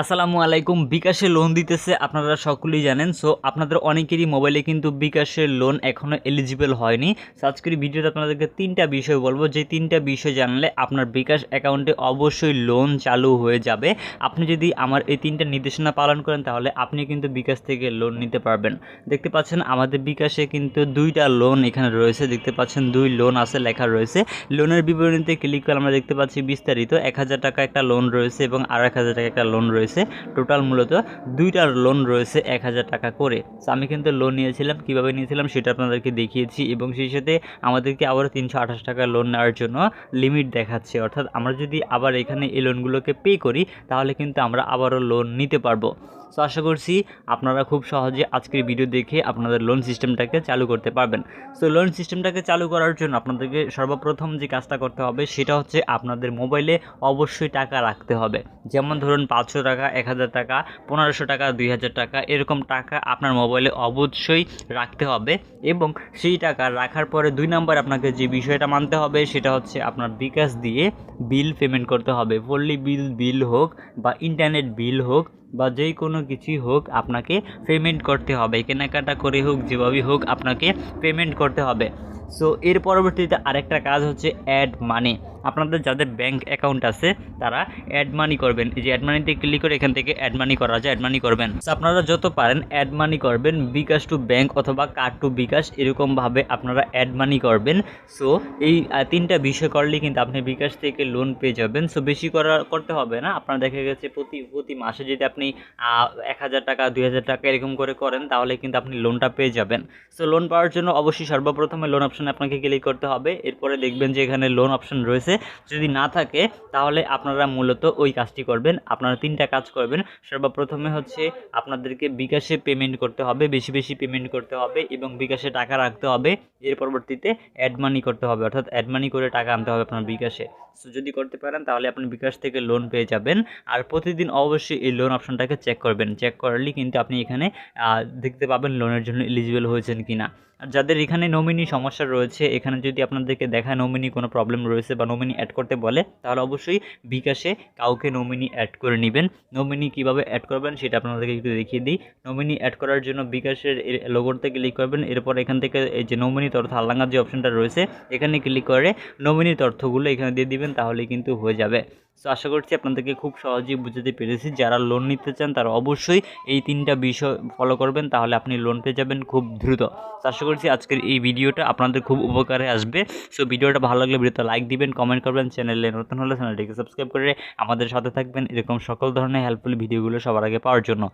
আসসালামু আলাইকুম। বিকাশে লোন দিতেছে আপনারা সকলেই জানেন। সো আপনাদের অনেকেরই মোবাইলে কিন্তু বিকাশের লোন এখনও এলিজিবল হয়নি। সো আজকের ভিডিওতে আপনাদেরকে তিনটা বিষয় বলব। যে তিনটা বিষয় জানলে আপনার বিকাশ অ্যাকাউন্টে অবশ্যই লোন চালু হয়ে যাবে। আপনি যদি আমার এই তিনটা নির্দেশনা পালন করেন, তাহলে আপনি কিন্তু বিকাশ থেকে লোন নিতে পারবেন। দেখতে পাচ্ছেন, আমাদের বিকাশে কিন্তু দুইটা লোন এখানে রয়েছে। দেখতে পাচ্ছেন, দুই লোন আছে, লেখা রয়েছে। লোনের বিবরণীতে ক্লিক করে আমরা দেখতে পাচ্ছি বিস্তারিত। এক হাজার টাকা একটা লোন রয়েছে এবং আর এক হাজার টাকা একটা লোন রয়েছে। টোটাল মূলত দুইটার লোন রয়েছে এক হাজার টাকা করে। আমি কিন্তু লোন নিয়েছিলাম, কীভাবে নিয়েছিলাম সেটা আপনাদেরকে দেখিয়েছি এবং সেই সাথে আমাদেরকে আবার তিনশো আঠাশ টাকা লোন নেওয়ার জন্য লিমিট দেখাচ্ছে। অর্থাৎ আমরা যদি আবার এখানে এই লোনগুলোকে পে করি, তাহলে কিন্তু আমরা আবারও লোন নিতে পারব। সো আশা করছি আপনারা খুব সহজে আজকের ভিডিও দেখে আপনাদের লোন সিস্টেমটাকে চালু করতে পারবেন। সো লোন সিস্টেমটাকে চালু করার জন্য আপনাদেরকে সর্বপ্রথম যে কাজটা করতে হবে সেটা হচ্ছে আপনাদের মোবাইলে অবশ্যই টাকা রাখতে হবে। যেমন ধরুন পাঁচশো টাকা, এক হাজার টাকা, পনেরোশো টাকা, দুই হাজার টাকা, এরকম টাকা আপনার মোবাইলে অবশ্যই রাখতে হবে এবং সেই টাকা রাখার পরে দুই নাম্বার আপনাকে যে বিষয়টা মানতে হবে সেটা হচ্ছে আপনার বিকাশ দিয়ে বিল পেমেন্ট করতে হবে। পল্লী বিল বিল হোক বা ইন্টারনেট বিল হোক বা যে কোনো কিছুই হোক আপনাকে পেমেন্ট করতে হবে। কেনাকাটা করে হোক, যেভাবেই হোক আপনাকে পেমেন্ট করতে হবে। সো এর পরবর্তীতে আরেকটা কাজ হচ্ছে অ্যাড মানি আপনাদের যাদের ব্যাংক অ্যাকাউন্ট আছে, তারা অ্যাড মানি করবেন। এই যে অ্যাড মানিতে ক্লিক করে এখান থেকে অ্যাড মানি করা যায় অ্যাড মানি করবেন। আপনারা যত পারেন অ্যাড মানি করবেন, বিকাশ টু ব্যাংক অথবা কার্ড টু বিকাশ, এরকমভাবে আপনারা অ্যাড মানি করবেন। সো এই তিনটা বিষয় করলে কিন্তু আপনি বিকাশ থেকে লোন পেয়ে যাবেন। সো বেশি করা, করতে হবে না। আপনার দেখা গেছে প্রতি প্রতি মাসে যদি আপনি এক হাজার টাকা, দুই হাজার টাকা এরকম করে করেন, তাহলে কিন্তু আপনি লোনটা পেয়ে যাবেন। সো লোন পাওয়ার জন্য অবশ্যই সর্বপ্রথমে লোন অপশানে আপনাকে ক্লিক করতে হবে। এরপরে দেখবেন যে এখানে লোন অপশান রয়েছে। যদি না থাকে, তাহলে আপনারা মূলত ওই কাজটি করবেন। আপনারা তিনটা কাজ করবেন। সর্বপ্রথমে হচ্ছে আপনাদেরকে বিকাশে পেমেন্ট করতে হবে, বেশি বেশি পেমেন্ট করতে হবে এবং বিকাশে টাকা রাখতে হবে। এর পরবর্তীতে অ্যাডমানি করতে হবে। অর্থাৎ অ্যাডমানি করে টাকা আনতে হবে আপনার বিকাশে। যদি করতে পারেন, তাহলে আপনি বিকাশ থেকে লোন পেয়ে যাবেন। আর প্রতিদিন অবশ্যই এই লোন অপশনটাকে চেক করবেন। চেক করলে কিন্তু আপনি এখানে দেখতে পাবেন লোনের জন্য এলিজিবল হয়েছেন কিনা। আর যাদের এখানে নমিনি সমস্যা রয়েছে, এখানে যদি আপনাদেরকে দেখায় নমিনি কোনো প্রবলেম রয়েছে বা নমিনি অ্যাড করতে বলে, তাহলে অবশ্যই বিকাশে কাউকে নমিনি অ্যাড করে নেবেন। নমিনি কীভাবে অ্যাড করবেন, সেটা আপনাদেরকে একটু দেখিয়ে দিই। নমিনি অ্যাড করার জন্য বিকাশের লোগোতে ক্লিক করবেন। এরপর এখান থেকে এই যে নমিনি তথ্য হালনাগার যে অপশনটা রয়েছে, এখানে ক্লিক করে নমিনি তথ্যগুলো এখানে দিয়ে দিবেন। তাহলেই কিন্তু হয়ে যাবে। সো আশা করছি আপনাদেরকে খুব সহজেই বুঝাতে পেরেছি। যারা লোন নিতে চান, তারা অবশ্যই এই তিনটা বিষয় ফলো করবেন, তাহলে আপনি লোন পেয়ে যাবেন খুব দ্রুত। আশা করছি আজকের এই ভিডিওটা আপনাদের খুব উপকারে আসবে। সো ভিডিওটা ভালো লাগলে ভিডিওতে লাইক দিবেন কমেন্ট করবেন চ্যানেলে নতুন হলে চ্যানেলটিকে সাবস্ক্রাইব করে আমাদের সাথে থাকবেন এরকম সকল ধরনের হেল্পফুল ভিডিওগুলো সবার আগে পাওয়ার জন্য।